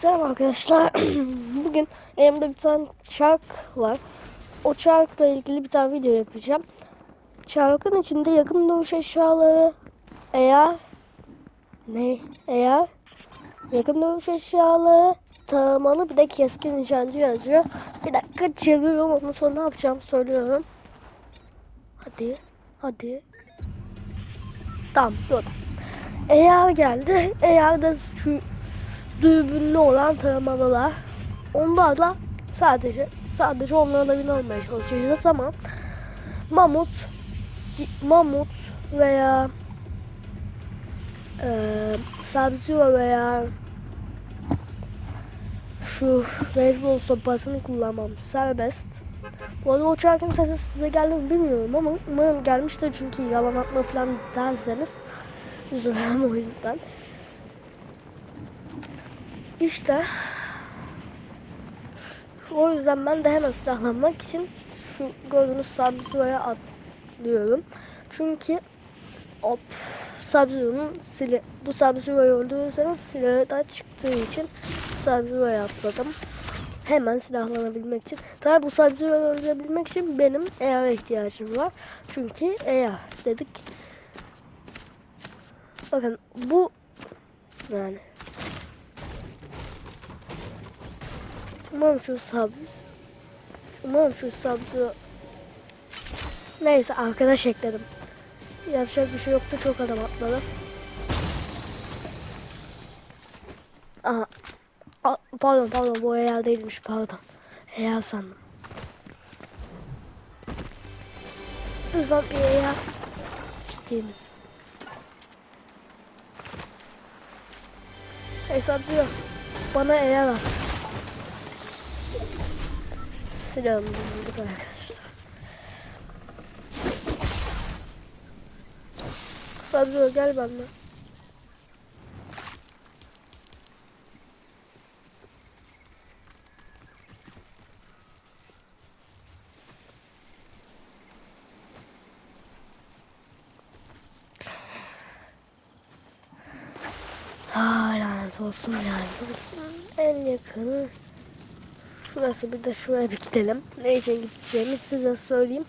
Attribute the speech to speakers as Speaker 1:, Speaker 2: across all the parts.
Speaker 1: Selam arkadaşlar. Bugün elimde bir tane çark var. O çarkla ilgili bir tane video yapacağım. Çarkın içinde yakın dövüş eşyaları eğer ne eğer yakın dövüş eşyaları taramalı bir de keskin nişancı yazıyor. Bir dakika çeviriyorum ondan sonra ne yapacağım söylüyorum. Hadi hadi. Tamam dur. Eğer geldi. Eğer de şu dürbünlü olan taramalılar. Onlarla sadece sadece onlarla bin olmaya çalışacağız ama mamut mamut veya eee sabzio veya şu beyzbol sopasını kullanmam serbest. Bu arada o çarkın sesi size geldi mi bilmiyorum ama umarım gelmiştir çünkü yalan atma falan derseniz üzülürüm o yüzden. İşte o yüzden ben de hemen silahlanmak için şu gördüğünüz Sub-Zero'ya atlıyorum. Çünkü hop Sub-Zero'nun sili bu Sub-Zero'yu öldürürseniz silahı da çıktığı için Sub-Zero'ya atladım. Hemen silahlanabilmek için. Tabi bu Sub-Zero'yu öldürebilmek için benim ER ihtiyacım var. Çünkü ER dedik. Bakın bu yani Umarım şu sab Umarım şu sabzı Neyse arkadaş ekledim. Yapacak bir şey yoktu çok adam atladı. Aha. A, pardon pardon bu eğer değilmiş pardon. Eğer sandım. Lütfen bir eğer değiliz. Hesap diyor. Bana eğer at. Silahımı bulduk arkadaşlar. Fazla gel. Ah lanet olsun lanet olsun. En yakını Şurası bir de şuraya bir gidelim. Ne için gideceğimi size söyleyeyim.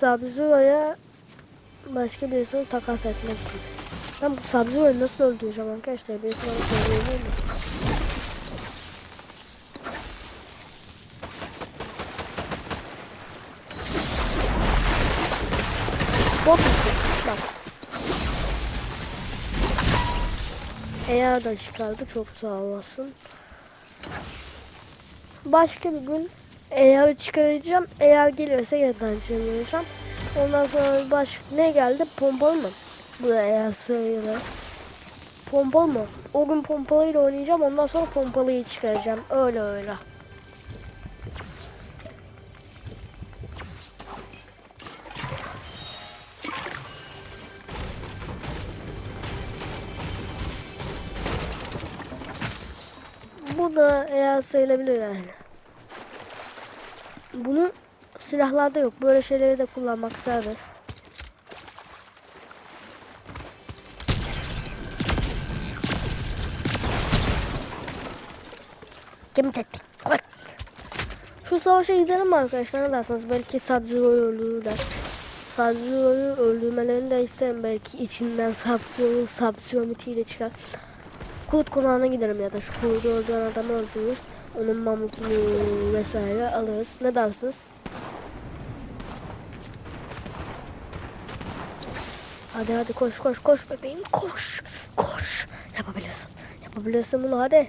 Speaker 1: Sabzura'ya başka birisini takas etmek için. Ben bu Sabzura'yı nasıl öldüreceğim arkadaşlar? Birisi bana söyleyebilir mi? Bot? Bak. Eğer da çıkardı çok sağ olasın başka bir gün eğer çıkaracağım. Eğer gelirse yeniden çevireceğim. Ondan sonra baş ne geldi? Pompalı mı? Bu da eğer sayılır. Pompalı mı? O gün pompalıyla oynayacağım. Ondan sonra pompalıyı çıkaracağım. Öyle öyle. Da eğer sayılabilir yani. Bunu silahlarda yok. Böyle şeyleri de kullanmak serbest. Gemi tetkik. Evet. Şu savaşa gidelim arkadaşlar? Ne dersiniz? Belki Sub-Zero'yu öldürürler. Sub-Zero'yu öldürmelerini de isterim. Belki içinden Sub-Zero, Sub-Zero ile çıkar. Kurt konağına giderim ya da şu kurdu öldüren adamı öldürürüz. Onun mamutunu vesaire alırız. Ne dersiniz? Hadi hadi koş koş koş bebeğim koş koş yapabilirsin yapabilirsin bunu hadi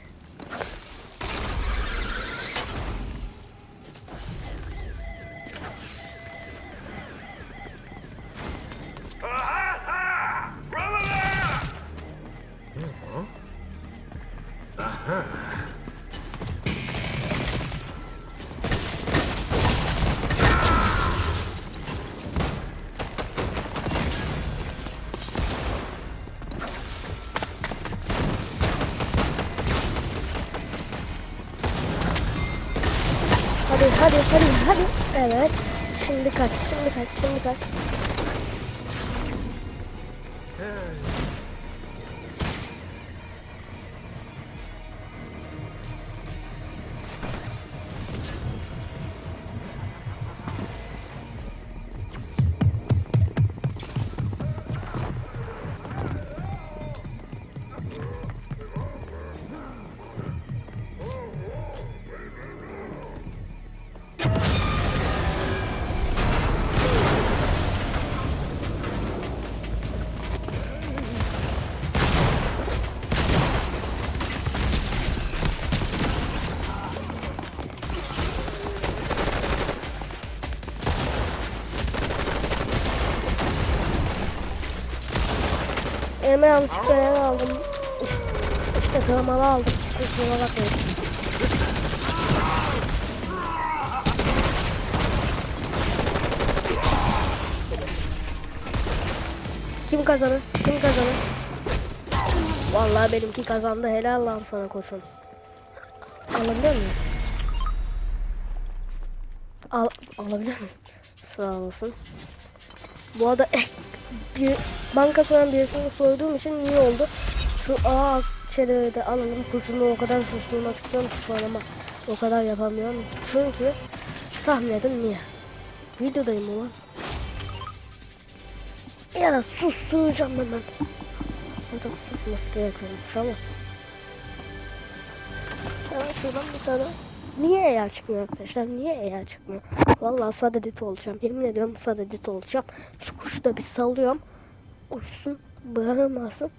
Speaker 1: Hadi hadi. Evet. Şimdi kaç. Şimdi kaç. Şimdi kaç. Elime yanlışlıkla yer aldım. İşte kırmalı aldım. Kusura bakmayın. Kim kazanır? Kim kazanır? Vallahi benimki kazandı. Helal lan sana koşun. Alabilir miyim? Al, alabilir miyim? Sağ olasın. Bu arada ek, bir banka soran birisini sorduğum için iyi oldu. Şu A şeyleri alalım. Kurşunu o kadar susturmak istiyorum şu an ama o kadar yapamıyorum. Çünkü tahmin edin niye? Videodayım ulan. Ya da susturacağım hemen. Zaten susması gerekiyormuş ama. Ya şuradan bir tane. Niye eğer çıkmıyor arkadaşlar? Niye eğer çıkmıyor? Vallahi sadedit olacağım. Yemin ediyorum sadedit olacağım. Şu kuşu da bir salıyorum. Uçsun, bağırmasın.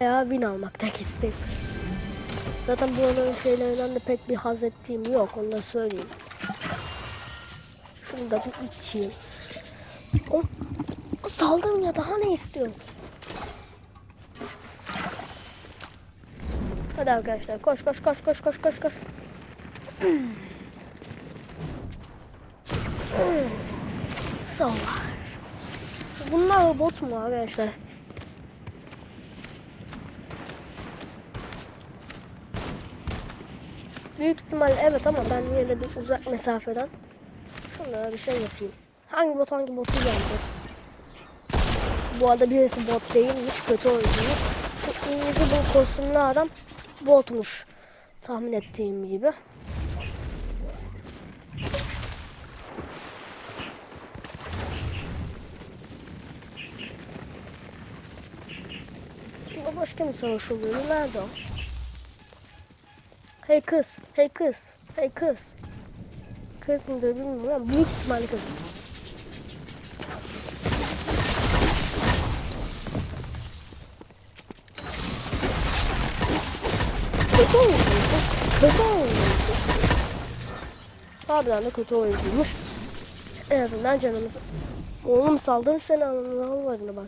Speaker 1: Veya win almak tek isteğim. Zaten bu onların şeylerinden de pek bir haz ettiğim yok. Onu da söyleyeyim. Şunu da bir içeyim. O, saldım ya daha ne istiyorum? Hadi arkadaşlar koş koş koş koş koş koş koş. Savaş. Bunlar bot mu arkadaşlar? Büyük ihtimal evet ama ben yine bir uzak mesafeden şunlara bir şey yapayım. Hangi bot hangi botu gelecek? Bu arada birisi bot değilmiş, kötü oyuncuymuş. Şu invisible kostümlü adam botmuş. Tahmin ettiğim gibi. Şimdi başka bir savaş oluyor. Nerede o? Hey kız, hey kız, hey kız. Kız mıdır bilmiyorum ama büyük ihtimalle kız. Kötü oyuncuymuş. Kötü oyuncuymuş. Harbiden de kötü oyuncuymuş. En azından canımız. Oğlum saldır seni ananı varını bak.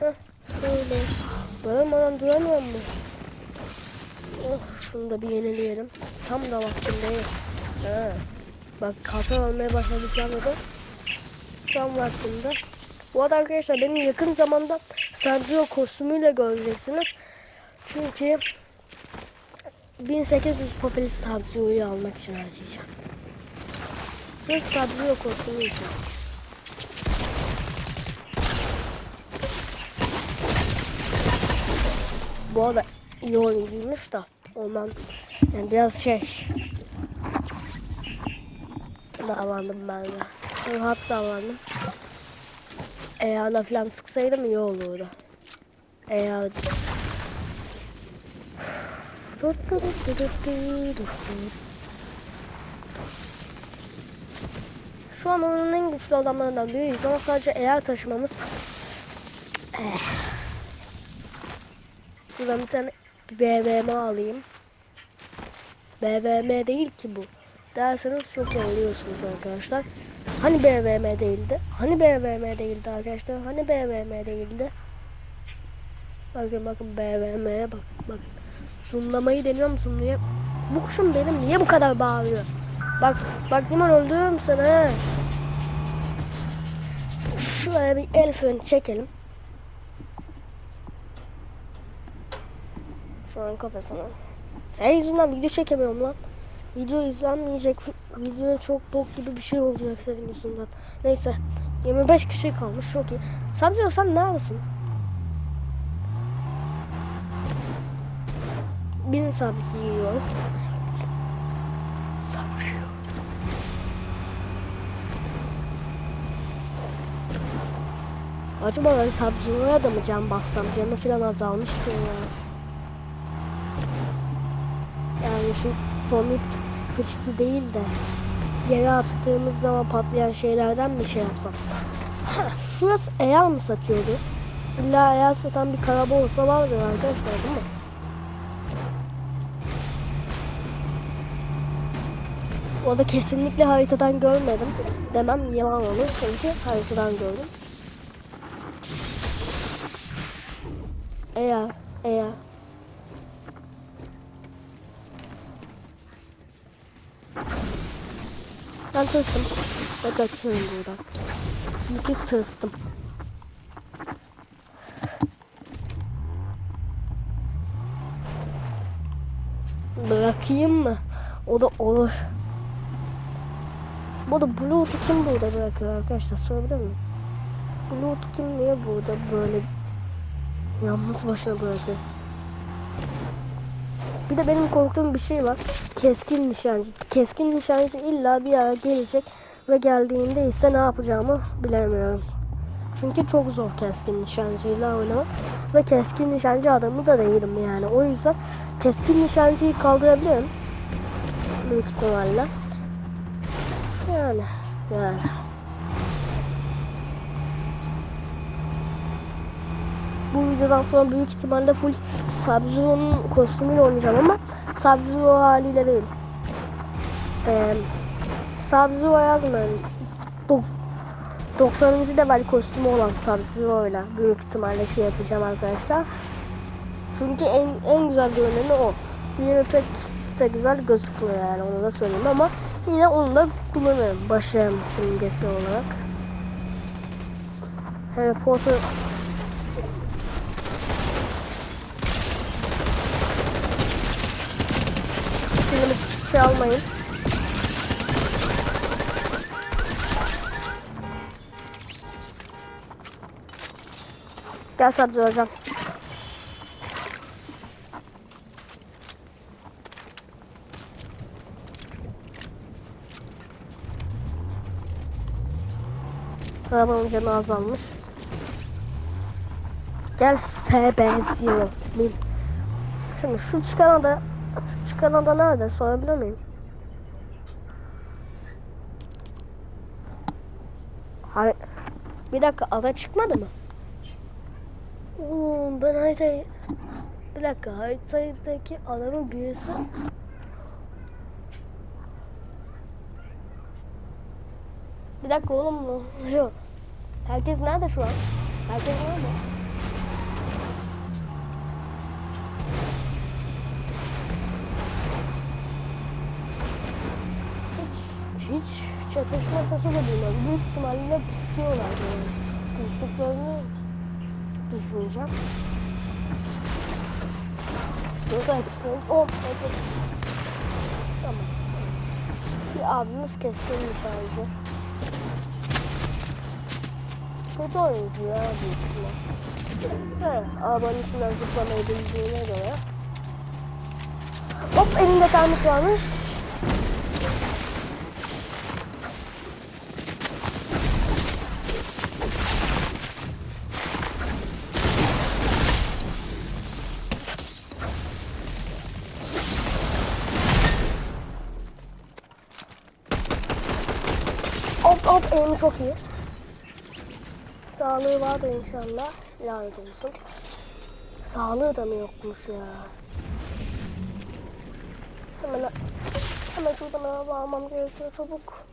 Speaker 1: Heh, böyle. Bağırmadan duramıyor mu? Oh, şunu da bir yenileyelim. Tam da vaktinde. Ha. Bak kafa olmaya başladıklarında da tam vaktinde. Bu arada arkadaşlar benim yakın zamanda Sergio kostümüyle göreceksiniz. Çünkü 1800 popüler Sergio'yu almak için harcayacağım. Sırf Sergio kostümü için. Bu arada iyi oyuncuymuş da ondan yani biraz şey davrandım ben de. Rahat davrandım. Ayağına falan sıksaydım iyi olurdu. Eğer Şu an onun en güçlü adamlarından biriyiz ama sadece eğer taşımamız eh. Şuradan bir tane BVM alayım. BVM değil ki bu. Derseniz çok yanılıyorsunuz arkadaşlar. Hani BVM değildi? Hani BVM değildi arkadaşlar? Hani BVM değildi? Bakın bakın BVM'ye bak bak. Zoomlamayı deniyorum zoomluya. Bu kuşum benim niye bu kadar bağırıyor? Bak bak hemen öldürürüm sana. Şuraya bir el freni çekelim. Şu an kafasına. Sen yüzünden video çekemiyorum lan. Video izlenmeyecek. Video çok bok gibi bir şey olacak senin yüzünden. Neyse. 25 kişi kalmış. Çok iyi. Sabzio sen neredesin? Bir sabit yiyor. Sabzio. Acaba ben Sabzio'ya da mı can bassam? Canı falan azalmıştı ya. Yani şu somit kısmı değil de yere attığımız zaman patlayan şeylerden bir şey yapsam. Şurası eğer mı satıyordu? İlla eğer satan bir karaba olsa vardır arkadaşlar değil mi? O da kesinlikle haritadan görmedim demem yalan olur çünkü haritadan gördüm. Eğer, eğer Ben tırstım ve kaçıyorum buradan. Çünkü tırstım. Bırakayım mı? O da olur. Bu da Bluetooth kim burada bırakıyor arkadaşlar sorabilir miyim? Bluetooth kim niye burada böyle yalnız başına bırakıyor? Bir de benim korktuğum bir şey var. Keskin nişancı. Keskin nişancı illa bir ara gelecek ve geldiğinde ise ne yapacağımı bilemiyorum. Çünkü çok zor keskin nişancıyla oynamak. Ve keskin nişancı adamı da değilim yani. O yüzden keskin nişancıyı kaldırabilirim. Büyük ihtimalle. Yani. Yani. Bu videodan sonra büyük ihtimalle full Sub-Zero'nun kostümüyle oynayacağım ama Sub-Zero haliyle değil. Ee, Sub-Zero yazmayın. Dok 90. level kostümü olan Sub-Zero ile büyük ihtimalle şey yapacağım arkadaşlar. Çünkü en, en güzel görüneni o. Yine pek de güzel gözükmüyor yani onu da söyleyeyim ama yine onu da kullanırım başarım simgesi olarak. Harry Potter Şimdi şey almayın. Gel sabzı hocam. Arabanın canı azalmış. Gel SB0 bin. Şimdi şu çıkan ada şu çıkan ada nerede sorabilir miyim? Hayır. Bir dakika ada çıkmadı mı? Oo, ben haritayı... Bir dakika haritadaki adamın birisi... Bir dakika oğlum ne oluyor? Herkes nerede şu an? Herkes nerede? De duymadım. Büyük ihtimalle pusuyorlar yani. Pustuklarını düşüneceğim. Burada hepsini... Oh, evet. Tamam. Bir abimiz keskin nişancı. Kötü oyuncu ya büyük ihtimal. Evet, arabanın içinden zıplamayı bildiğine göre. Hop elinde termik varmış. Elimi çok iyi. Sağlığı vardır inşallah. Lanet olsun. Sağlığı da mı yokmuş ya? Hemen, hemen şuradan araba almam gerekiyor çabuk.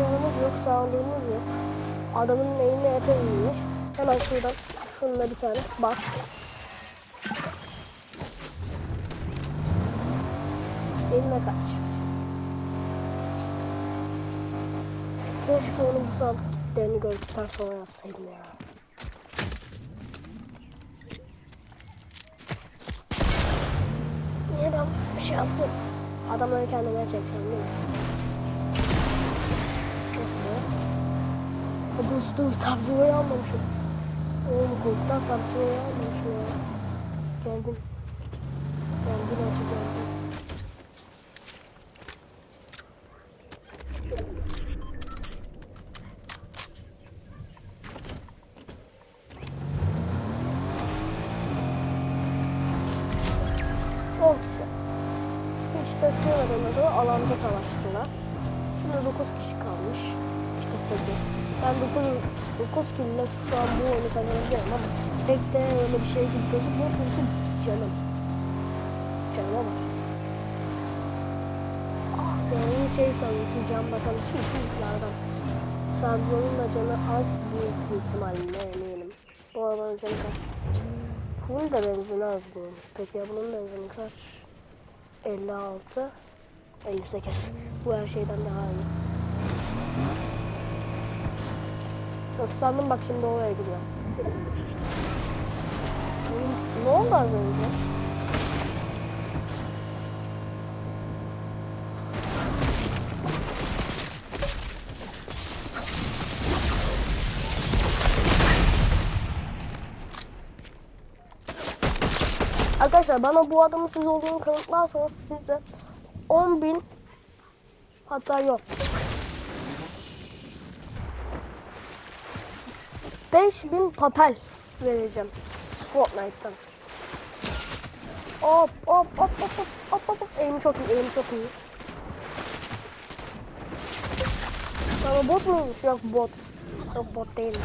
Speaker 1: Yanımız yok, sağlığımız yok. Adamın neyine epey iyiymiş. Hemen şuradan şununla bir tane bak. Elime kaç. Keşke onun bu sağlık kitlerini gördükten sonra yapsaydım ya. Niye ben bir şey yaptım? Adamları kendime çekeceğim değil mi? Dur dur sabzıvayı almamışım. Oğlum korktan sabzıvayı almamışım ya. Geldim. Geldim. Alanda savaştılar. Şimdi 9 kişi kalmış. İşte 8. Ben 9, 9 kille şu an bu oyunu kazanabiliyorum ama pek de öyle bir şey gibi gözükmüyor çünkü canım. Canıma bak. Ah benim şey sanıyorsun can bakalım şu çocuklardan. Sabzonun da canı az büyük bir ihtimalle eminim. Bu arabanın canı kaç? Bunun da benzini az bunun. Peki ya bunun benzini kaç? 56 58 Bu her şeyden daha iyi. Islandım bak şimdi oraya gidiyorum. Ne oldu az önce? Arkadaşlar bana bu adamın siz olduğunu kanıtlarsanız size 10.000 hatta yok 5000 papel vereceğim Fortnite'tan. Hop hop hop hop hop hop hop hop eğim çok iyi eğim çok iyi. Ama bot muymuş? Yok bot. Yok bot değil.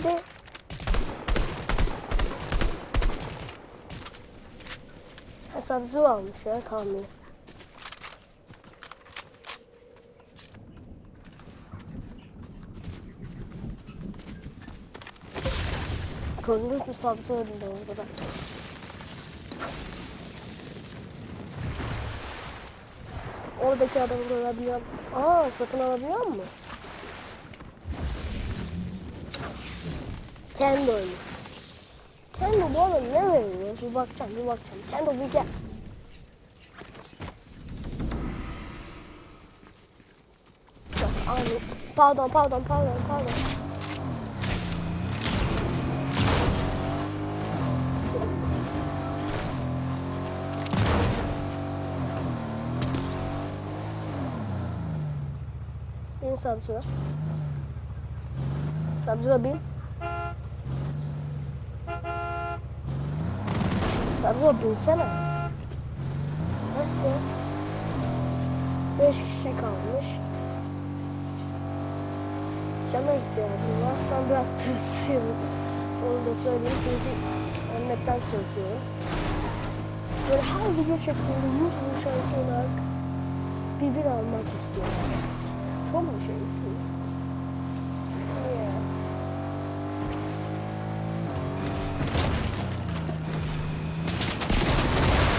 Speaker 1: Hadi. Hesapçı almış ya tahmin. Kırmızı bir sabzı önünde orada da. Oradaki adamı görebiliyorum. Aa satın alabiliyor mu? Kendi oyunu. Kendi bu arada ne veriyor? Bir bakacağım, bir bakacağım. Kendi bir gel. Pardon, pardon, pardon, pardon. Bin Samsun'a. Samsun'a bin. Samsun'a binsene. Hadi. Beş kişi kalmış. Cana ihtiyacım var. Şu biraz tırsıyorum. Onu da söyleyeyim çünkü ölmekten korkuyorum. Böyle her video çektiğimde 100 bin şarkı olarak bir almak istiyorum. Çok mu şey istiyorum?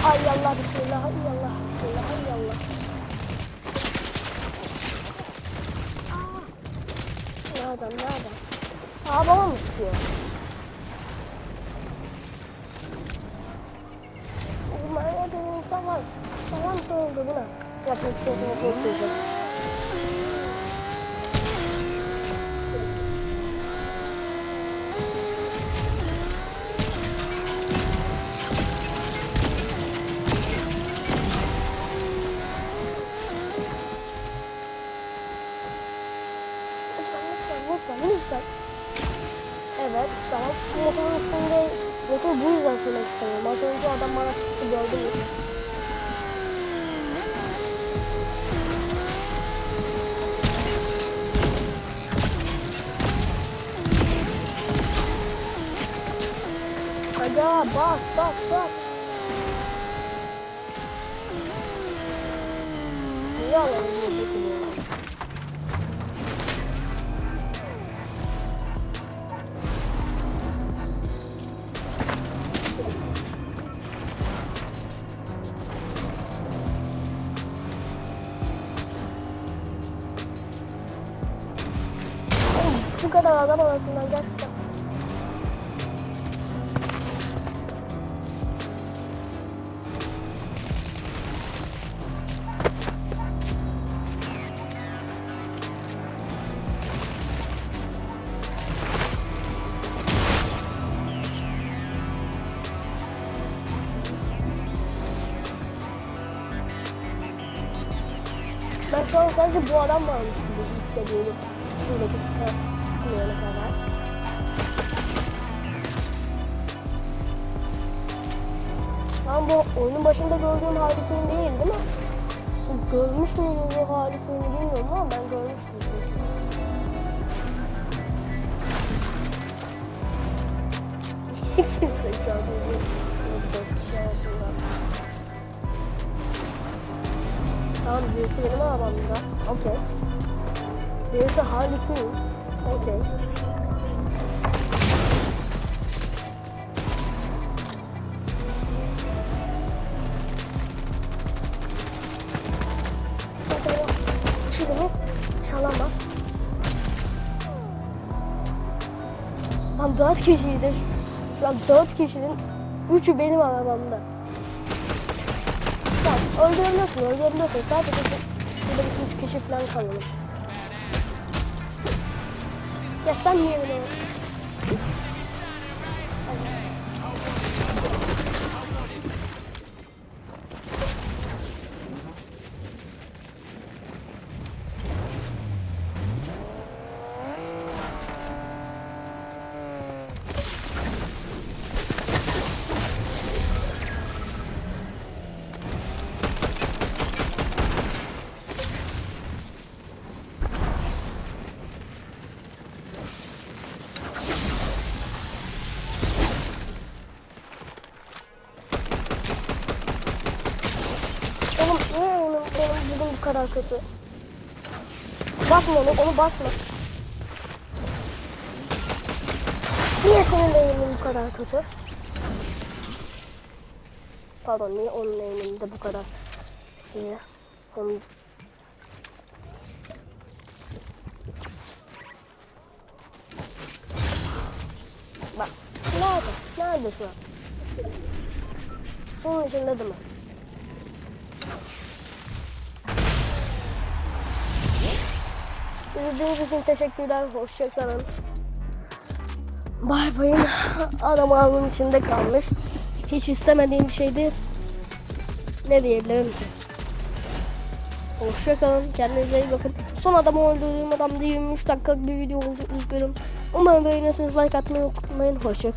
Speaker 1: Ay Allah bismillah, ay Allah bismillah, ay Allah. Aa, Nereden, nereden? Aa baba mı tutuyor? Bunlar Aga bak bak bak. Niye alalım sadece bu adam varmış gibi hissediyorum. Şuradaki sıkıntı kadar. Ben bu oyunun başında gördüğüm harikini değil değil mi? Görmüş müydüm bu harikini bilmiyorum ama ben görmüştüm. Kimse şu an Tamam birisi benim arabamda. Okey. Birisi Harley Okey. Şunu çalamaz. Lan dört kişiydi. Şu an dört kişinin üçü benim arabamda. Öldürebiliyorsun öldürebiliyorsun. Sadece şurada bir kişi falan kalalım. Ya sen niye böyle kadar kötü? Basma onu, onu basma. Niye senin eğimin bu kadar kötü? Pardon, niye onun eğiminde bu kadar iyi? Onun... Bak, nerede? Nerede şu an? Şunun içinde değil mi? İzlediğiniz için teşekkürler. Hoşçakalın. Bay bayın. Adam ağzının içinde kalmış. Hiç istemediğim bir şeydi. Ne diyebilirim ki? Hoşçakalın. Kendinize iyi bakın. Son adamı öldürdüğüm adam 23 dakikalık bir video oldu. Üzgünüm. Umarım beğenirsiniz. Like atmayı unutmayın. Hoşçakalın.